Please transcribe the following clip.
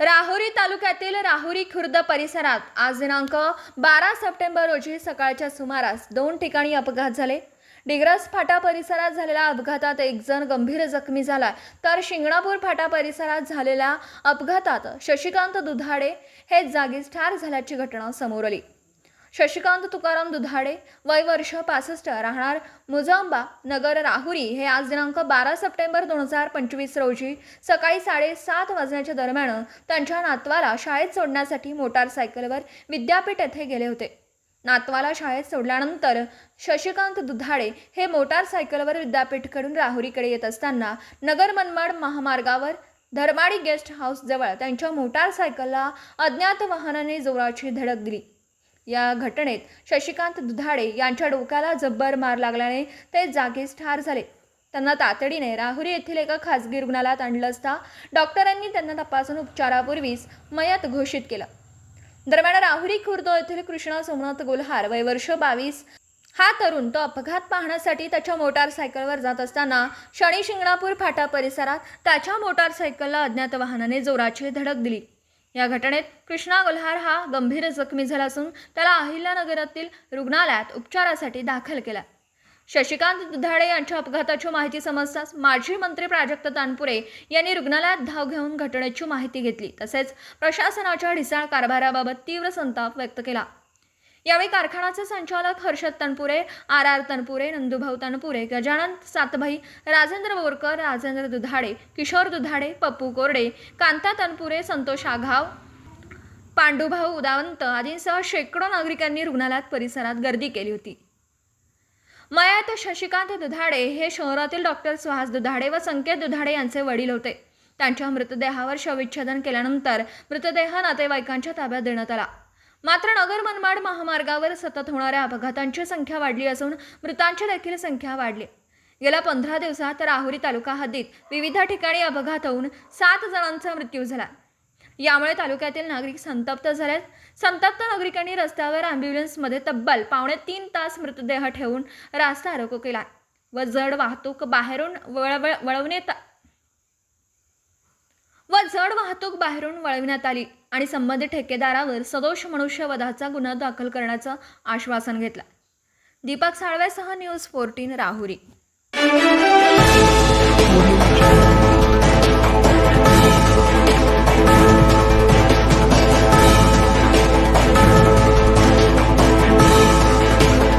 राहुरी तालुक्यातील राहुरी खुर्द परिसरात आज दिनांक बारा सप्टेंबर रोजी सकाळच्या सुमारास दोन ठिकाणी अपघात झाले. डिग्रस फाटा परिसरात झालेल्या अपघातात एक जण गंभीर जखमी झाला तर शिंगणापूर फाटा परिसरात झालेल्या अपघातात शशिकांत दुधाडे हे जागीच ठार झाल्याची घटना समोर आली. शशिकांत तुकाराम दुधाडे वय वर्ष पासष्ट राहणार मुजांबा नगर राहुरी. हे आज दिनांक बारा सप्टेंबर दोन हजार पंचवीस रोजी सकाळी साडेसात वाजण्याच्या दरम्यान त्यांच्या नातवाला शाळेत सोडण्यासाठी मोटारसायकलवर विद्यापीठ येथे गेले होते. नातवाला शाळेत सोडल्यानंतर शशिकांत दुधाडे हे मोटारसायकलवर विद्यापीठकडून राहुरीकडे येत असताना नगर मनमाड महामार्गावर धर्माडी गेस्ट हाऊसजवळ त्यांच्या मोटारसायकलला अज्ञात वाहनाने जोराची धडक दिली. या घटनेत शशिकांत दुधाडे यांच्या डोक्याला जब्बर मार लागल्याने ते जागीच ठार झाले. त्यांना तातडीने राहुरी येथील एका खासगी रुग्णालयात आणलं असता डॉक्टरांनी त्यांना तपासून उपचारापूर्वीच मयत घोषित केलं. दरम्यान राहुरी खुर्द येथील कृष्णा सोमनाथ गोल्हार वय वर्ष बावीस हा तरुण तो अपघात पाहण्यासाठी त्याच्या मोटारसायकलवर जात असताना शनी शिंगणापूर फाटा परिसरात त्याच्या मोटारसायकलला अज्ञात वाहनाने जोराची धडक दिली. या घटनेत कृष्णा गोल्हार हा गंभीर जखमी झाला असून त्याला अहिल्यानगरातील रुग्णालयात उपचारासाठी दाखल केला. शशिकांत दुधाडे यांच्या अपघाताची माहिती समजताच माजी मंत्री प्राजक्त तानपुरे यांनी रुग्णालयात धाव घेऊन घटनेची माहिती घेतली. तसेच प्रशासनाच्या ढिसाळ कारभाराबाबत तीव्र संताप व्यक्त केला. यावेळी कारखानाचे संचालक हर्षद तनपुरे आर आर तनपुरे नंदुभाऊ तनपुरे गजानन सातभाई राजेंद्र बोरकर राजेंद्र दुधाडे किशोर दुधाडे पप्पू कोरडे कांता तनपुरे संतोष आघाव पांडुभाऊ उदावंत आदींसह शेकडो नागरिकांनी रुग्णालयात परिसरात गर्दी केली होती. मयात शशिकांत दुधाडे हे शहरातील डॉक्टर सुहास दुधाडे व संकेत दुधाडे यांचे वडील होते. त्यांच्या मृतदेहावर शवविच्छेदन केल्यानंतर मृतदेह नातेवाईकांच्या ताब्यात देण्यात आला. मात्र नगर मनमाड महामार्गावर सतत होणाऱ्या अपघातांची संख्या वाढली असून मृतांची देखील संख्या वाढली. गेल्या पंधरा दिवसात राहुरी तालुका हद्दीत विविध ठिकाणी अपघात होऊन सात जणांचा मृत्यू झाला. यामुळे तालुक्यातील नागरिक संतप्त झालेत. संतप्त नागरिकांनी रस्त्यावर अँब्युलन्समध्ये तब्बल पावणे तीन तास मृतदेह ठेवून रास्ता रोको केला. व जड वाहतूक बाहेरून वळवळ वळवण्यात वाहतूक बाहेरून वळविण्यात आली आणि संबंधित ठेकेदारावर सदोष मनुष्यवधाचा गुन्हा दाखल करण्याचं आश्वासन घेतलं. दीपक साळव्यासह न्यूज फोर्टीन राहुरी.